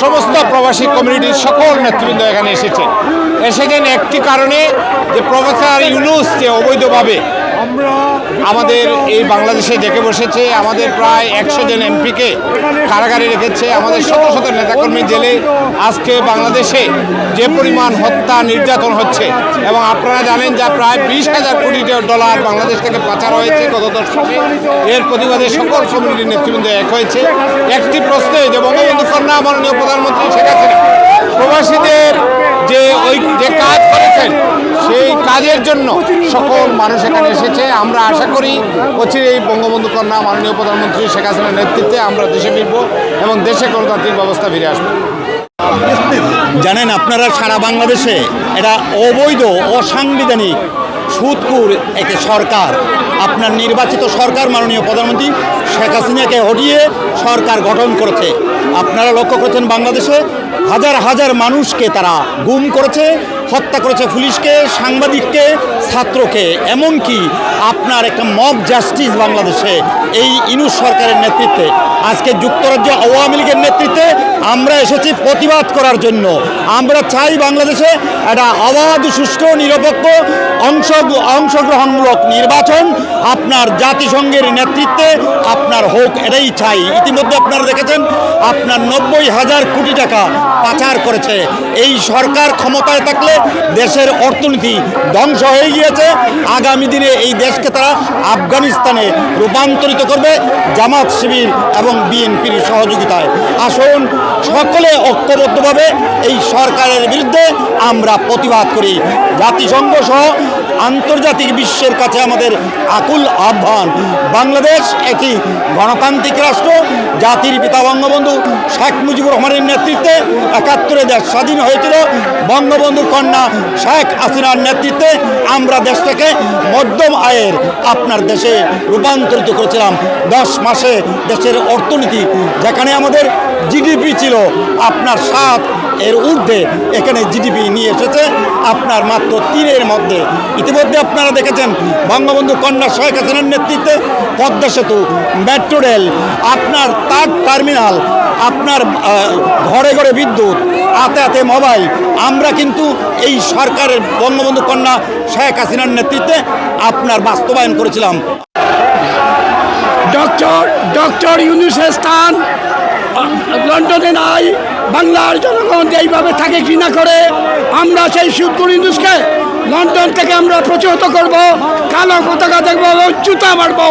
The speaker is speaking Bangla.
সমস্ত প্রবাসী কমিউনিটির সকল নেতৃবৃন্দ এখানে এসেছে। এসেছেন একটি কারণে যে প্রফেসর ইউনুস যে অবৈধভাবে আমাদের এই বাংলাদেশে ডেকে বসেছে, আমাদের প্রায় একশো জন এমপিকে কারাগারে রেখেছে, আমাদের শত শত নেতাকর্মী জেলে আজকে বাংলাদেশে যে পরিমাণ হত্যা নির্যাতন হচ্ছে, এবং আপনারা জানেন যা প্রায় বিশ হাজার কোটি ডলার বাংলাদেশ থেকে পাচার হয়েছে গত দশকে এর প্রতিবাদে সকল কমিউনিটির নেতৃবৃন্দ এক হয়েছে। একটি প্রশ্নে যে বঙ্গবন্ধু কন্যা মাননীয় প্রধানমন্ত্রী শেখ হাসিনা প্রবাসীদের যে ওই যে কাজ করেছেন সেই কাজের জন্য সকল মানুষ এখানে এসেছে। আমরা আশা করি অচিরে এই বঙ্গবন্ধু কন্যা মাননীয় প্রধানমন্ত্রী শেখ হাসিনার নেতৃত্বে আমরা দেশে ফিরব এবং দেশে গণতান্ত্রিক ব্যবস্থা ফিরে আসব। জানেন আপনারা সারা বাংলাদেশে এটা অবৈধ অসাংবিধানিক সুদকুর একে সরকার। আপনার নির্বাচিত সরকার মাননীয় প্রধানমন্ত্রী শেখ হাসিনাকে হটিয়ে সরকার গঠন করেছে। আপনারা লক্ষ্য করেছেন বাংলাদেশে হাজার হাজার মানুষকে তারা গুম করেছে হত্যা করেছে পুলিশকে সাংবাদিককে ছাত্রকে এমনকি আপনার একটা মব জাস্টিস বাংলাদেশে, এই ইনুস সরকারের নেতৃত্বে, আজকে যুক্তরাজ্য আওয়ামী লীগের নেতৃত্বে আমরা এসেছি প্রতিবাদ করার জন্য। আমরা চাই বাংলাদেশে একটা অবাধ সুষ্ঠু, নিরপেক্ষ, অংশ, অংশগ্রহণমূলক নির্বাচন আপনার জাতিসংঘের নেতৃত্বে আপনার হোক, এটাই চাই। ইতিমধ্যে আপনারা দেখেছেন, আপনার নব্বই হাজার কোটি টাকা পাচার করেছে। এই সরকার ক্ষমতায় থাকলে দেশের অর্থনীতি ধ্বংস হয়ে গিয়েছে আগামী দিনে এই দেশকে তারা আফগানিস্তানে রূপান্তরিত করবে জামাত শিবির এবং বিএনপির সহযোগিতায়। আসুন, সকলে ঐক্যবদ্ধভাবে এই সরকারের বিরুদ্ধে আমরা প্রতিবাদ করি। জাতিসংঘ সহ আন্তর্জাতিক বিশ্বের কাছে আমাদের আকুল আহ্বান। বাংলাদেশ একটি গণতান্ত্রিক রাষ্ট্র, জাতির পিতা বঙ্গবন্ধু শেখ মুজিবুর রহমানের নেতৃত্বে একাত্তরে দেশ স্বাধীন হয়েছিল। বঙ্গবন্ধুর কন্যা শেখ হাসিনার নেতৃত্বে আমরা দেশটাকে মধ্যম আয়ের আপনার দেশে রূপান্তরিত করেছিলাম। দশ মাসে দেশের অর্থনীতি, যেখানে আমাদের জিডিপি ছিল আপনার সাত এর ঊর্ধ্বে এখানে জিডিপি নিয়ে এসেছে। আপনার মাত্র তীরের মধ্যে। ইতিমধ্যে আপনারা দেখেছেন, বঙ্গবন্ধু কন্যা শেখ হাসিনার নেতৃত্বে পদ্মা সেতু, মেট্রো রেল, আপনার তার টার্মিনাল, আপনার ঘরে ঘরে বিদ্যুৎ, হাতে হাতে মোবাইল। আমরা কিন্তু এই সরকারের বঙ্গবন্ধু কন্যা শেখ হাসিনার নেতৃত্বে আপনার বাস্তবায়ন করেছিলাম। ডক্টর ডক্টর ইউনুসের স্থান লন্ডনে নাই। বাংলার জনগণ এইভাবে থাকে ঘৃণা করে, আমরা সেই শিবপুর ইউনুসকে লন্ডন থেকে আমরা প্রতিহত করব, কালো পতাকা দেখব জুতা মারবো।